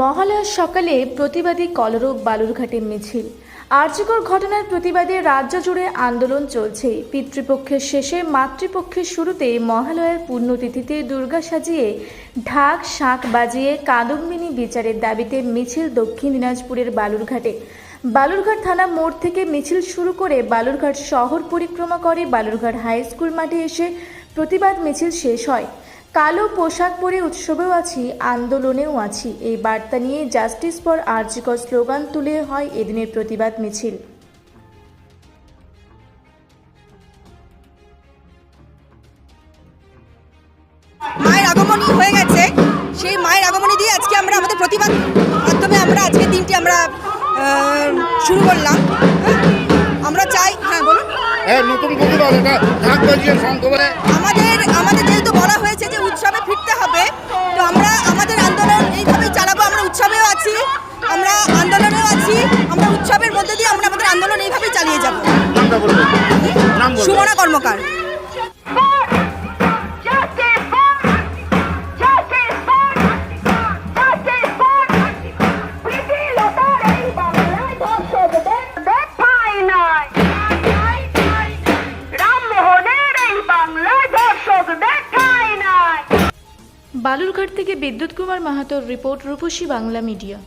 মহালয়ার সকালে প্রতিবাদী কলরব বালুরঘাটে মিছিল। আর্যকর ঘটনার প্রতিবাদে রাজ্য জুড়ে আন্দোলন চলছে। পিতৃপক্ষের শেষে মাতৃপক্ষের শুরুতে মহালয়ার পুণ্যতিথিতে দুর্গা সাজিয়ে ঢাক, শাঁখ বাজিয়ে কাদম্বিনী বিচারের দাবিতে মিছিল দক্ষিণ দিনাজপুরের বালুরঘাটে। বালুরঘাট থানা মোড় থেকে মিছিল শুরু করে বালুরঘাট শহর পরিক্রমা করে বালুরঘাট হাই স্কুল মাঠে এসে প্রতিবাদ মিছিল শেষ হয়। কালো পোশাক পরে উৎসবেও আছি আন্দোলনেও আছি। এই বার্তা নিয়ে জাস্টিস ফর আর্জিকর স্লোগান তুলে হয় এদিনের প্রতিবাদ মিছিল। মায়ের আগমনী হয়ে গেছে। সেই মায়ের আগমনী দিয়ে আজকে আমরা আমাদের প্রতিবাদ মাধ্যমে আমরা আজকে দিনটি আমরা আহ, শুরু করলাম? আমরা চাই হ্যাঁ বলুন। হ্যাঁ নতুন আমাদের আমাদের যেহেতু বলা হয়েছে যে দেখায় নাই বালুরঘাট থেকে বিদ্যুৎ কুমার মাহাতোর রিপোর্ট রূপসী বাংলা মিডিয়া।